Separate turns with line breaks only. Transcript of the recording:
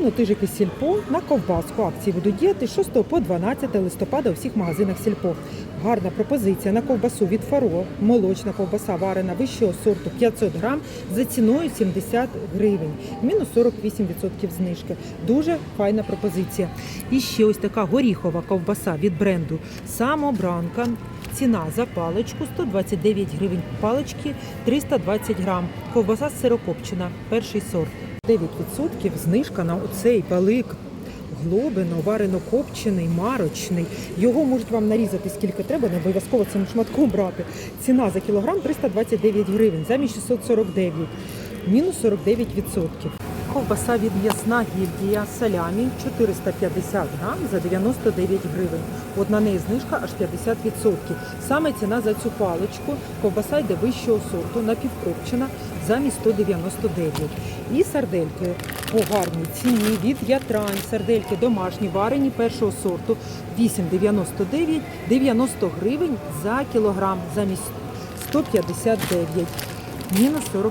Ну, тижики сільпо на ковбаску. Акції будуть діяти з 6 по 12 листопада у всіх магазинах сільпо. Гарна пропозиція на ковбасу від фаро. Молочна ковбаса варена вищого сорту 500 грам за ціною 70 гривень. Мінус 48% знижки. Дуже файна пропозиція. І ще ось така горіхова ковбаса від бренду Самобранка. Ціна за паличку 129 гривень. Палички 320 грам. Ковбаса сирокопчена, перший сорт. 9% знижка на оцей палик. Глобино, варено копчений, марочний. Його можуть вам нарізати скільки треба, не обов'язково цим шматком брати. Ціна за кілограм 329 гривень, замість 649, мінус 49%. Ковбаса від м'ясна гільдія салямі 450 грам за 99 гривень. От на неї знижка аж 50%. Саме ціна за цю паличку. Ковбаса йде вищого сорту, напівкопчена, замість 199. І сардельки по гарній ціні від ятрань. Сардельки домашні, варені першого сорту 8,99, 90 гривень за кілограм замість 159, мінус 43%.